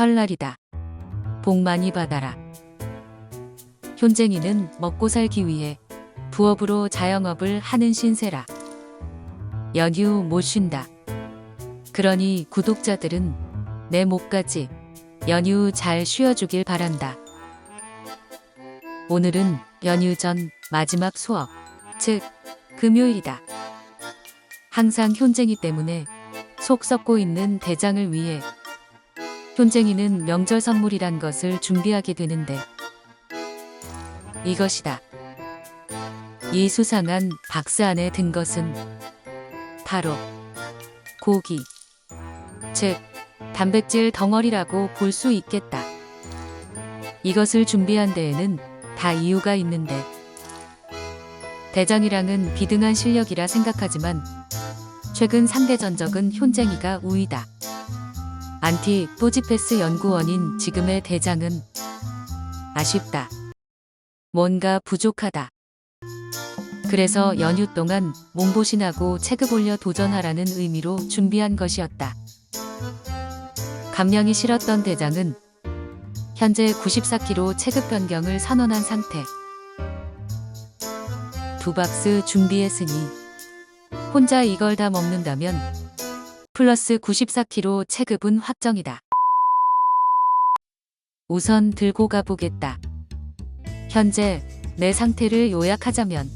설날이다. 복 많이 받아라. 현쟁이는 먹고 살기 위해 부업으로 자영업을 하는 신세라. 연휴 못 쉰다. 그러니 구독자들은 내 목까지 연휴 잘 쉬어주길 바란다. 오늘은 연휴 전 마지막 수업, 즉 금요일이다. 항상 현쟁이 때문에 속 썩고 있는 대장을 위해 현쟁이는 명절 선물이란 것을 준비하게 되는데 이것이다. 이 수상한 박스 안에 든 것은 바로 고기, 즉 단백질 덩어리라고 볼 수 있겠다. 이것을 준비한 데에는 다 이유가 있는데 대장이랑은 비등한 실력이라 생각하지만 최근 상대 전적은 현쟁이가 우위다. 안티 또지패스 연구원인 지금의 대장은 아쉽다. 뭔가 부족하다. 그래서 연휴 동안 몸보신하고 체급 올려 도전하라는 의미로 준비한 것이었다. 감량이 싫었던 대장은 현재 94kg 체급 변경을 선언한 상태. 두 박스 준비했으니 혼자 이걸 다 먹는다면 플러스 94kg 체급은 확정이다. 우선 들고 가보겠다. 현재 내 상태를 요약하자면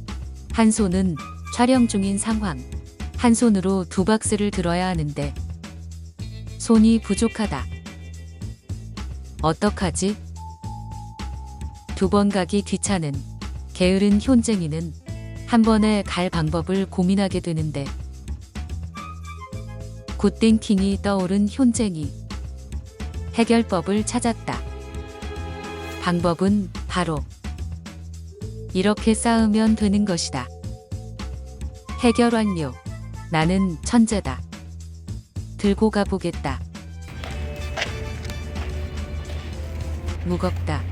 한 손은 촬영 중인 상황, 한 손으로 두 박스를 들어야 하는데 손이 부족하다. 어떡하지? 두 번 가기 귀찮은 게으른 현쟁이는 한 번에 갈 방법을 고민하게 되는데 굿띵킹이 떠오른 현쟁이 해결법을 찾았다. 방법은 바로 이렇게 쌓으면 되는 것이다. 해결 완료. 나는 천재다. 들고 가보겠다. 무겁다.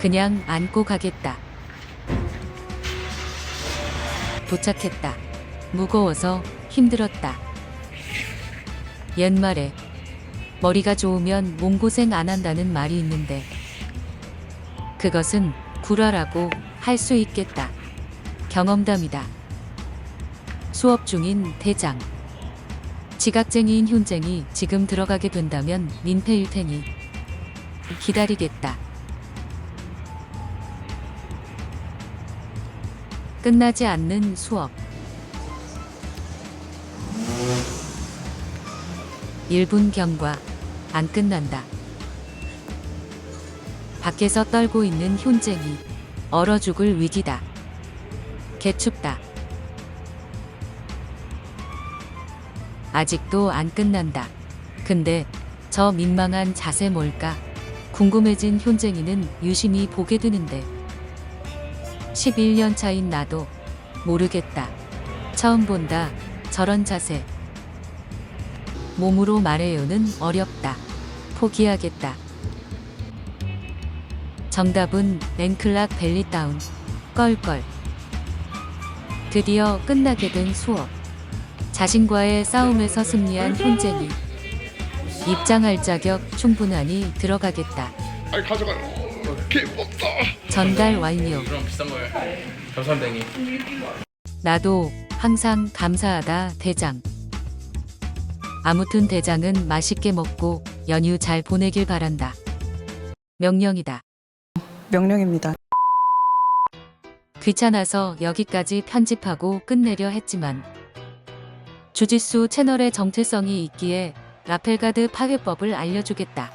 그냥 안고 가겠다. 도착했다. 무거워서 힘들었다. 옛말에 머리가 좋으면 몸고생 안 한다는 말이 있는데 그것은 구라라고 할 수 있겠다. 경험담이다. 수업 중인 대장. 지각쟁이인 현쟁이 지금 들어가게 된다면 민폐일 테니 기다리겠다. 끝나지 않는 수업. 1분 경과. 안 끝난다. 밖에서 떨고 있는 현쟁이 얼어 죽을 위기다. 개춥다. 아직도 안 끝난다. 근데 저 민망한 자세 뭘까? 궁금해진 현쟁이는 유심히 보게 되는데 11년 차인 나도 모르겠다. 처음 본다. 저런 자세. 몸으로 말해요는 어렵다. 포기하겠다. 정답은 랭클락 벨리다운. 껄껄. 드디어 끝나게 된 수업. 자신과의 싸움에서 승리한 현쟁이. 입장할 자격 충분하니 들어가겠다. 아이 가져가요. 개먹다. 전달 완료. 그럼 비싼 거예요. 감사합니다 형님. 나도 항상 감사하다 대장. 아무튼 대장은 맛있게 먹고 연휴 잘 보내길 바란다. 명령이다. 명령입니다. 귀찮아서 여기까지 편집하고 끝내려 했지만 주짓수 채널의 정체성이 있기에 라펠가드 파괴법을 알려주겠다.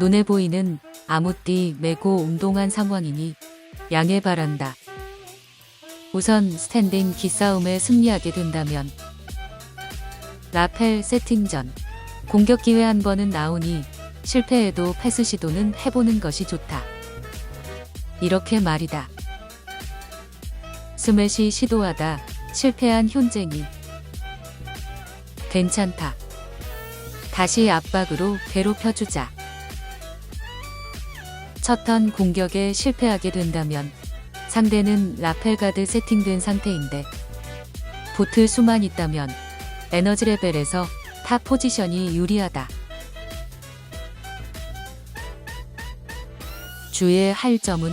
눈에 보이는 아무띠 메고 운동한 상황이니 양해 바란다. 우선 스탠딩 기싸움에 승리하게 된다면 라펠 세팅전 공격 기회 한 번은 나오니 실패해도 패스 시도는 해보는 것이 좋다. 이렇게 말이다. 스매시 시도하다 실패한 현쟁이 괜찮다. 다시 압박으로 괴롭혀주자. 첫 턴 공격에 실패하게 된다면 상대는 라펠가드 세팅된 상태인데 보트 수만 있다면 에너지 레벨에서 타 포지션이 유리하다. 주의할 점은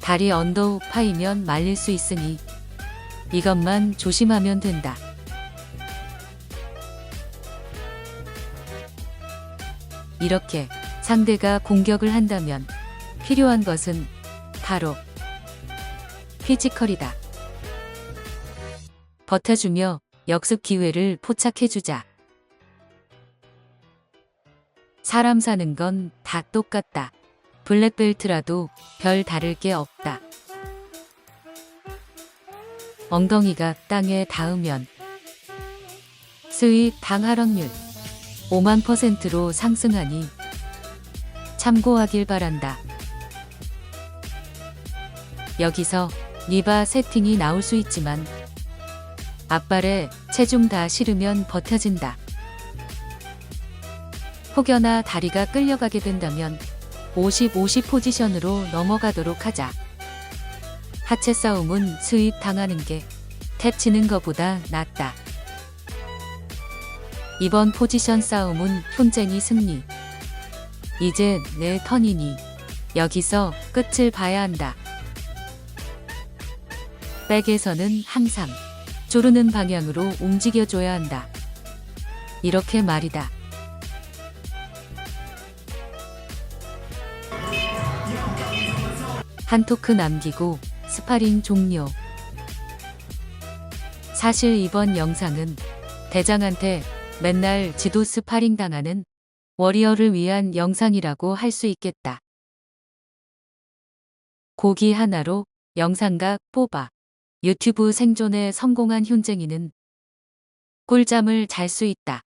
다리 언더우 파이면 말릴 수 있으니 이것만 조심하면 된다. 이렇게 상대가 공격을 한다면 필요한 것은 바로 피지컬이다. 버텨주며 역습 기회를 포착해주자. 사람 사는 건 다 똑같다. 블랙벨트라도 별 다를 게 없다. 엉덩이가 땅에 닿으면 수입 당하락률 5만 퍼센트로 상승하니 참고하길 바란다. 여기서 리바 세팅이 나올 수 있지만 앞발에 체중 다 실으면 버텨진다. 혹여나 다리가 끌려가게 된다면 50-50 포지션으로 넘어가도록 하자. 하체 싸움은 수입 당하는 게 탭 치는 것보다 낫다. 이번 포지션 싸움은 혼쟁이 승리. 이제 내 턴이니 여기서 끝을 봐야 한다. 백에서는 항상 조르는 방향으로 움직여줘야 한다. 이렇게 말이다. 한 토크 남기고 스파링 종료. 사실 이번 영상은 대장한테 맨날 지도 스파링 당하는 워리어를 위한 영상이라고 할 수 있겠다. 고기 하나로 영상각 뽑아 유튜브 생존에 성공한 훈쟁이는 꿀잠을 잘 수 있다.